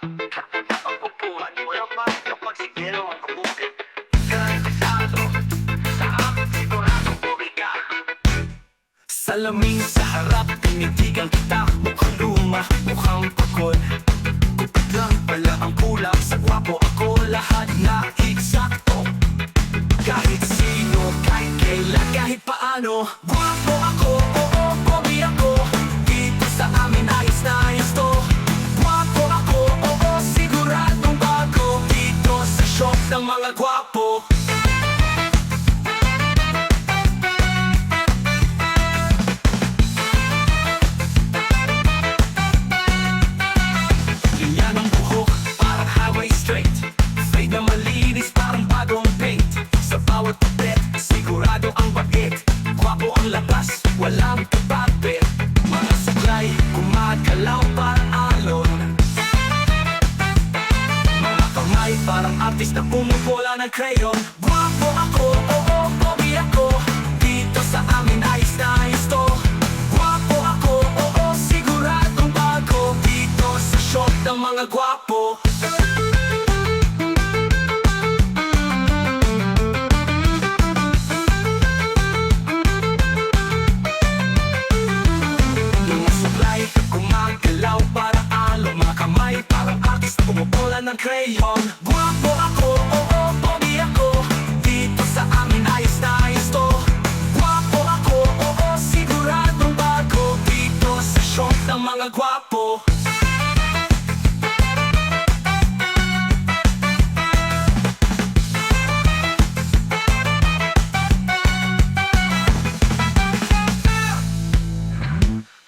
Ang upuan mo naman kapag sigero ang kumukit Garantisado Sa akin sigurado puri ka Salamin sa harap, tinitigan kita. Mukhang luma, mukhang pagod Kupit lang pala ang kulang Sa gwapo ako, lahat na eksakto. Kahit sino, kahit kailan, kahit paano Gwapo ng crayon. Gwapo ako, oo, pogi ako. Dito sa amin ayos na ayos to. Gwapo ako, oo, siguradong bago. Dito sa shop ng mga gwapo. Mga supply, gumagalaw para gwapo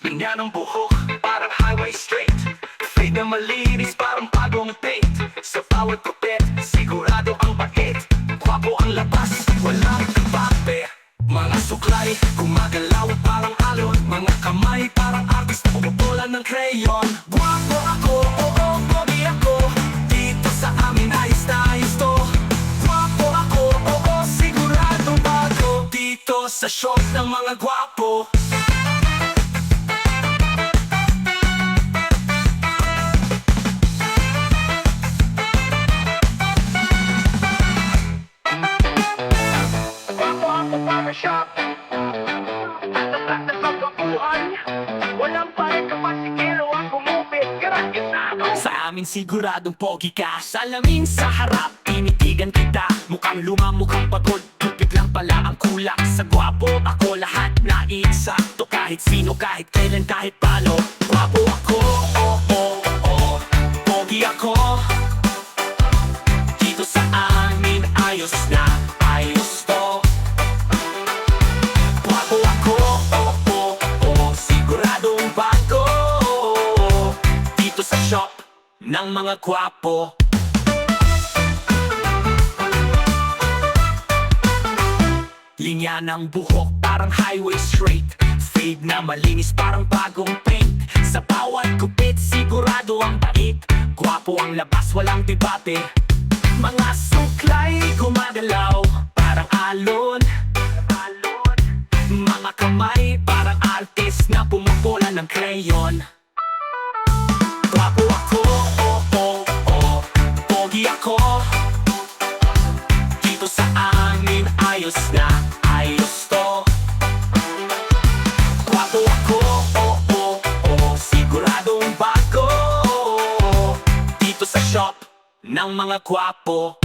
Ganyan ang buhok, parang highway straight. Fade na malinis, parang bagong paint Sa bawat kupit, sigurado ang bakit. Kwapo ang labas, walang kapape Mga suklay, gumagalaw parang alon. Mga kamay, ng crayon. Gwapo ako, oo, pogi ako. Dito sa amin ayos na ayos to. Gwapo ako, oo, sigurado bago. Dito sa shop ng mga gwapo. Ako ako para shop. Tatak na pagkakuan Walang amin siguradong pogi ka. Salamin sa harap, tinitigan kita. Mukhang luma, mukhang pagod Tupit lang pala ang kulak. Sa gwapo ako lahat na eksakto. Kahit sino, kahit kailan, kahit paano Gwapo ako, oh, oh, oh Pogi ako ng mga gwapo Linya ng buhok parang highway straight. Fade na malinis parang bagong paint. Sa bawat kupit sigurado ang bait. Gwapo ang labas walang debate. Mga suklay gumagalaw parang alon. Mga kamay parang artist na pumupola ng crayon ayos na ayos to. Gwapo ako, oh, oh, oh Siguradong bago. Dito sa shop ng mga gwapo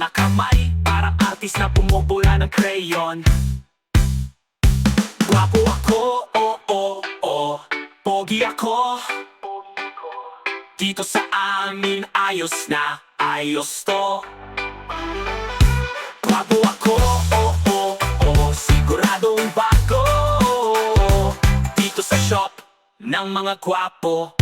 Mga kamay, parang artist na pumupula ng crayon. Gwapo ako, oh, oh, oh Pogi ako. Dito sa amin ayos na ayos to. Gwapo ako, oh, oh, oh Siguradong bago. Dito sa shop ng mga gwapo